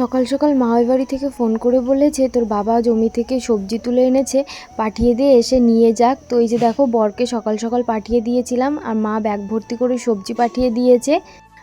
সকাল সকাল মামার বাড়ি থেকে ফোন করে বলেছে তোর বাবা জমি থেকে সবজি তুলে এনেছে, পাঠিয়ে দিয়ে এসে নিয়ে যাক। তো এই যে দেখো, বরকে সকাল সকাল পাঠিয়ে দিয়েছিলাম, আর মা ব্যাগ ভর্তি করে সবজি পাঠিয়ে দিয়েছে।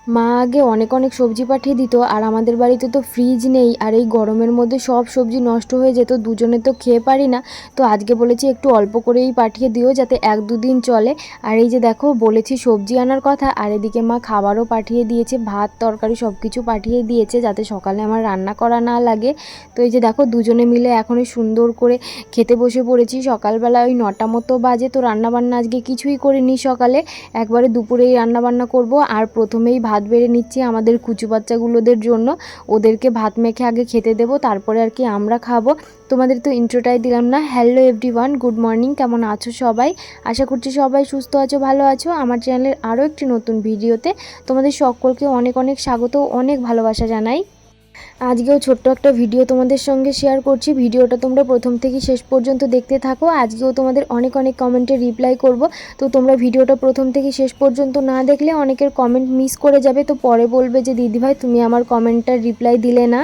মা আগে অনেক অনেক সবজি পাঠিয়ে দিত, আর আমাদের বাড়িতে তো ফ্রিজ নেই, আর এই গরমের মধ্যে সব সবজি নষ্ট হয়ে যেত, দুজনে তো খেয়ে পারি না। তো আজকে বলেছি একটু অল্প করেই পাঠিয়ে দিও যাতে এক দুদিন চলে। আর এই যে দেখো, বলেছি সবজি আনার কথা, আর এদিকে মা খাবারও পাঠিয়ে দিয়েছে, ভাত, তরকারি সব কিছু পাঠিয়ে দিয়েছে যাতে সকালে আমার রান্না করা না লাগে। তো এই যে দেখো, দুজনে মিলে এখনই সুন্দর করে খেতে বসে পড়েছি। সকালবেলা ওই নটা মতো বাজে, তো রান্নাবান্না আজকে কিছুই করিনি সকালে। একবারে দুপুরেই রান্নাবান্না করব, আর প্রথমেই ভাত বেড়ে নিচ্ছি আমাদের কুচু বাচ্চাগুলোদের জন্য। ওদেরকে ভাত মেখে আগে খেতে দেবো, তারপরে আর কি আমরা খাব। তোমাদের তো ইন্ট্রোটাই দিলাম না। Hello everyone good morning কেমন আছো সবাই? আশা করছি সবাই সুস্থ আছো, ভালো আছো। আমার চ্যানেলের আরও একটি নতুন ভিডিওতে তোমাদের সকলকে অনেক অনেক স্বাগত, অনেক ভালোবাসা জানাই। আজকেও ছোট্ট একটা ভিডিও তোমাদের সঙ্গে শেয়ার করছি। ভিডিওটা তোমরা প্রথম থেকে শেষ পর্যন্ত দেখতে থাকো। আজকেও তোমাদের অনেক অনেক কমেন্টে রিপ্লাই করব। তো তোমরা ভিডিওটা প্রথম থেকে শেষ পর্যন্ত না দেখলে অনেকের কমেন্ট মিস করে যাবে। তো পরে বলবে যে, দিদিভাই, তুমি আমার কমেন্টটার রিপ্লাই দিলে না।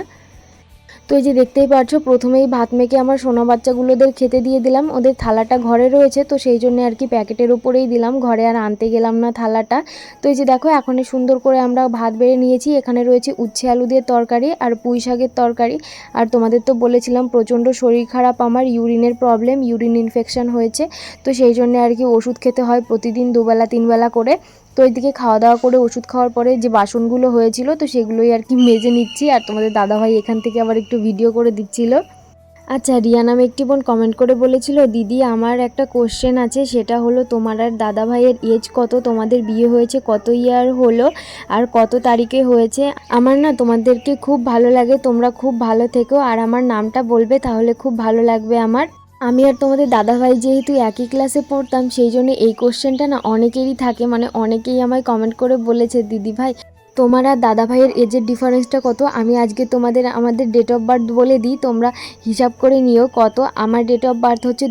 তো এই যে দেখতেই পাচ্ছ প্রথমেই ভাত মেখে আমার সোনা বাচ্চাগুলোদের খেতে দিয়ে দিলাম। ওদের থালাটা ঘরে রয়েছে, তো সেই জন্য আর কি প্যাকেটের ওপরেই দিলাম। ঘরে আর আনতে গেলাম না থালাটা। তো এই যে দেখো এখন সুন্দর করে আমরা ভাত বেড়ে নিয়েছি। এখানে রয়েছে উচ্ছে আলু দিয়ে তরকারি আর পুঁই শাকের তরকারি। আর তোমাদের তো বলেছিলাম, প্রচণ্ড শরীর খারাপ আমার, ইউরিনের প্রবলেম, ইউরিন ইনফেকশন হয়েছে। তো সেই জন্য আর কি ওষুধ খেতে হয় প্রতিদিন দুবেলা, তিনবেলা করে। তো এইদিকে খাওয়া দাওয়া করে ওষুধ খাওয়ার পরে যে বাসনগুলো হয়েছিল, তো সেগুলোই আর কি মেজে নিচ্ছি। আর তোমাদের দাদাভাই এখান থেকে আবার একটু ভিডিও করে দিচ্ছিল। আচ্ছা রিয়া নামে একটি বোন কমেন্ট করে বলেছিল, দিদি, আমার একটা কোশ্চেন আছে, সেটা হলো তোমার আর দাদা ভাইয়ের এজ কত? তোমাদের বিয়ে হয়েছে কত ইয়ার হলো? আর কত তারিখে হয়েছে? আমার না তোমাদেরকে খুব ভালো লাগে, তোমরা খুব ভালো থেকো, আর আমার নামটা বলবে, তাহলে খুব ভালো লাগবে আমার। আমি আর তোমাদের দাদাভাই যেহেতু একই ক্লাসে পড়তাম, সেই জন্য এই কোশ্চেনটা না অনেকেরই থাকে। মানে অনেকেই আমায় কমেন্ট করে বলেছে দিদি ভাই তোমার আর দাদা ভাইয়ের এজের ডিফারেন্সটা কত? আমি আজকে তোমাদের, আমাদের ডেট অফ বার্থ বলে দিই, তোমরা হিসাব করে নিও কত। আমার ডেট অফ বার্থ হচ্ছে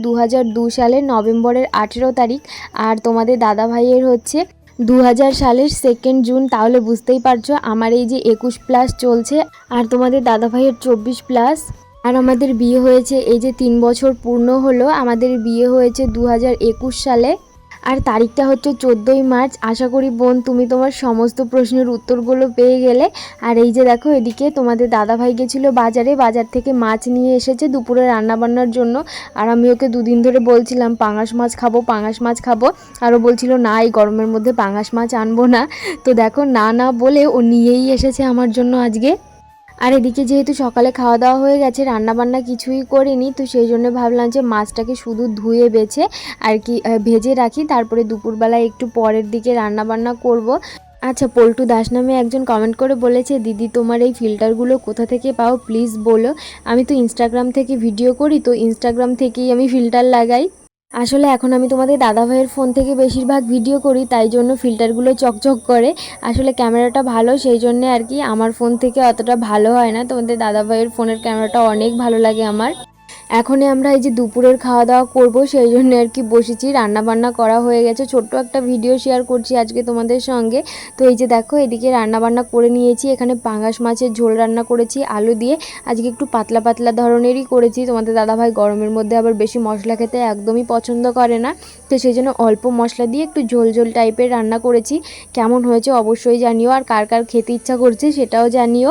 দু সালের নভেম্বরের আঠেরো তারিখ, আর তোমাদের দাদা ভাইয়ের হচ্ছে দু হাজার সালের সেকেন্ড জুন তাহলে বুঝতেই পারছ, আমার এই যে একুশ প্লাস চলছে, আর তোমাদের দাদা ভাইয়ের চব্বিশ প্লাস আর আমাদের বিয়ে হয়েছে, এই যে তিন বছর পূর্ণ হলো, আমাদের বিয়ে হয়েছে দু হাজার একুশ সালে। আর তারিখটা হচ্ছে চোদ্দোই মার্চ। আশা করি বোন, তুমি তোমার সমস্ত প্রশ্নের উত্তরগুলো পেয়ে গেলে। আর এই যে দেখো, এদিকে তোমাদের দাদাভাই গেছিল বাজারে, বাজার থেকে মাছ নিয়ে এসেছে দুপুরে রান্নাবান্নার জন্য। আর আমি ওকে দুদিন ধরে বলছিলাম, পাঙাশ মাছ খাব, পাঙাশ মাছ খাব। আরও বলছিল, না, এই গরমের মধ্যে পাঙাশ মাছ আনব না। তো দেখো, না না বলে ও নিয়েই এসেছে আমার জন্য আজকে। আর এদিকে যেহেতু সকালে খাওয়া দাওয়া হয়ে গেছে রান্না বান্না কিছুই করিনি, তো সেই জন্য ভাবলাম যে মাছটাকে শুধু ধুয়ে বেছে আর কি ভেজে রাখি। তারপরে দুপুরবেলায় একটু পরের দিকে রান্না বান্না করব। আচ্ছা পল্টু দাস নামে একজন কমেন্ট করে বলেছে, দিদি, তোমার এই ফিল্টারগুলো কোথা থেকে পাও? প্লিজ বলো। আমি তো ইনস্টাগ্রাম থেকে ভিডিও করি, তো ইনস্টাগ্রাম থেকেই আমি ফিল্টার লাগাই। আসলে এখন আমি তোমাদের দাদা ভাইয়ের ফোন থেকে বেশিরভাগ ভিডিও করি, তাই জন্য ফিল্টারগুলো চকচক করে। আসলে ক্যামেরাটা ভালো, সেই জন্য আর কি আমার ফোন থেকে অতটা ভালো হয় না। তোমাদের দাদা ভাইয়ের ফোনের ক্যামেরাটা অনেক ভালো লাগে আমার। এখনই আমরা এই যে দুপুরের খাওয়া দাওয়া করব, সেই জন্য আর কি বসেছি। রান্না বান্না করা হয়ে গেছে। ছোট্ট একটা ভিডিও শেয়ার করছি আজকে তোমাদের সঙ্গে। তো এই যে দেখো, এদিকে রান্না বান্না করে নিয়েছি। এখানে পাঙ্গাস মাছের ঝোল রান্না করেছি, আলু দিয়ে। আজকে একটু পাতলা পাতলা ধরনেরই করেছি। তোমাদের দাদাভাই গরমের মধ্যে আবার বেশি মশলা খেতে একদমই পছন্দ করে না। তো সেই জন্য অল্প মশলা দিয়ে একটু ঝোল ঝোল টাইপের রান্না করেছি। কেমন হয়েছে অবশ্যই জানিও। আর কার কার খেতে ইচ্ছা করছে সেটাও জানিও।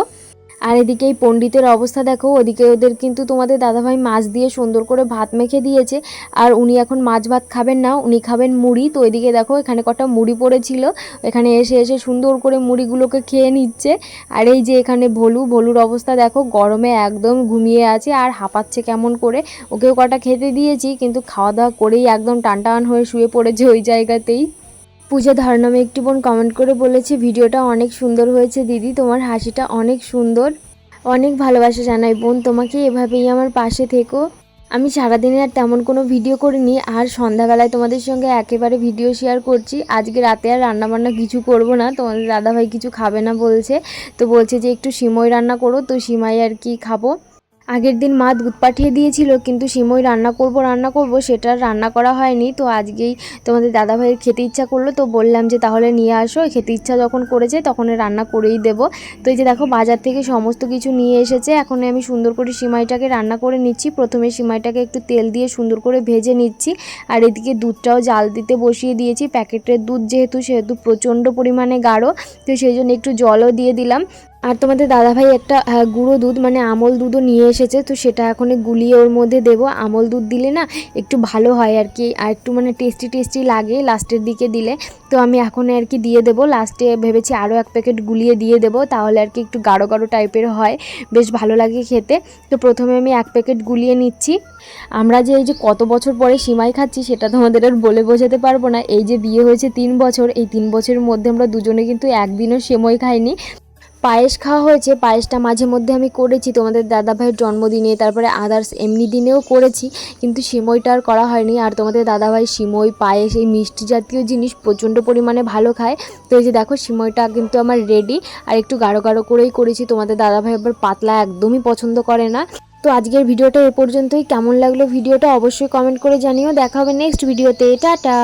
আর এদিকে এই পণ্ডিতের অবস্থা দেখো, ওদিকে ওদের কিন্তু তোমাদের দাদাভাই মাছ দিয়ে সুন্দর করে ভাত মেখে দিয়েছে, আর উনি এখন মাছ ভাত খাবেন না, উনি খাবেন মুড়ি। তো ওইদিকে দেখো, এখানে কটা মুড়ি পড়েছিল, এখানে এসে এসে সুন্দর করে মুড়িগুলোকে খেয়ে নিচ্ছে। আর এই যে এখানে ভলু, ভলুর অবস্থা দেখো, গরমে একদম ঘুমিয়ে আছে, আর হাঁপাচ্ছে কেমন করে। ওকেও কটা খেতে দিয়েছি, কিন্তু খাওয়া দাওয়া করেই একদম টানটান হয়ে শুয়ে পড়েছে ওই জায়গাতেই। পূজা ধার নামে একটি বোন কমেন্ট করে বলেছে, ভিডিওটা অনেক সুন্দর হয়েছে দিদি, তোমার হাসিটা অনেক সুন্দর। অনেক ভালোবাসা জানাই বোন, তোমাকে এভাবেই আমার পাশে থেকো। আমি সারাদিনে আর তেমন কোনো ভিডিও করিনি, আর সন্ধ্যাবেলায় তোমাদের সঙ্গে একেবারে ভিডিও শেয়ার করছি। আজকে রাতে আর রান্নাবান্না কিছু করব না, তোমাদের দাদাভাই কিছু খাবে না বলছে। তো বলছে যে, একটু সিমই রান্না করো। তো সিমাই আর কি খাব। আগের দিন মা দুধ পাঠিয়ে দিয়েছিল, কিন্তু সিমই রান্না করব রান্না করব, সেটা রান্না করা হয়নি। তো আজকেই তোমাদের দাদাভাইয়ের খেতে ইচ্ছা করল, তো বললাম যে তাহলে নিয়ে আসো। খেতে ইচ্ছা যখন করেছে, তখন রান্না করেই দেবো। তো এই যে দেখো, বাজার থেকে সমস্ত কিছু নিয়ে এসেছে। এখন আমি সুন্দর করে সিমাইটাকে রান্না করে নিচ্ছি। প্রথমে সিমাইটাকে একটু তেল দিয়ে সুন্দর করে ভেজে নিচ্ছি। আর এদিকে দুধটাও জাল দিতে বসিয়ে দিয়েছি। প্যাকেটের দুধ যেহেতু, সেহেতু প্রচণ্ড পরিমাণে গাঢ়, তো সেই জন্য একটু জলও দিয়ে দিলাম। আর তোমাদের দাদাভাই একটা গুঁড়ো দুধ মানে আমল দুধও নিয়ে এসেছে, তো সেটা এখন গুলিয়ে ওর মধ্যে দেবো। আমল দুধ দিলে না একটু ভালো হয় আর কি, আর একটু মানে টেস্টি টেস্টি লাগে লাস্টের দিকে দিলে। তো আমি এখন আর কি দিয়ে দেবো লাস্টে ভেবেছি আরও এক প্যাকেট গুলিয়ে দিয়ে দেবো, তাহলে আর কি একটু গাঢ় গাঢ় টাইপের হয়, বেশ ভালো লাগে খেতে। তো প্রথমে আমি এক প্যাকেট গুলিয়ে নিচ্ছি। আমরা যে এই যে কত বছর পরে সিমাই খাচ্ছি, সেটা তোমাদের আর বলে বোঝাতে পারব না। এই যে বিয়ে হয়েছে তিন বছর, এই তিন বছরের মধ্যে আমরা দুজনে কিন্তু একদিনও সেমই খাইনি। পায়েস খাওয়া হয়েছে, পায়েসটা মাঝে মধ্যে আমি করেছি। তোমাদের দাদা ভাইয়ের জন্মদিনে, তারপরে আদার্স এমনি দিনেও করেছি, কিন্তু সিমইটা আর করা হয়নি। আর তোমাদের দাদাভাই সিমই, পায়েস, এই মিষ্টি জাতীয় জিনিস প্রচণ্ড পরিমাণে ভালো খায়। তো এই যে দেখো, সিমইটা কিন্তু আমার রেডি আর একটু গাঢ় গাঢ় করেই করেছি। তোমাদের দাদাভাই আবার পাতলা একদমই পছন্দ করে না। তো আজকের ভিডিওটা এ পর্যন্তই। কেমন লাগল ভিডিওটা অবশ্যই কমেন্ট করে জানিও। দেখা হবে নেক্সট ভিডিওতে টাটা!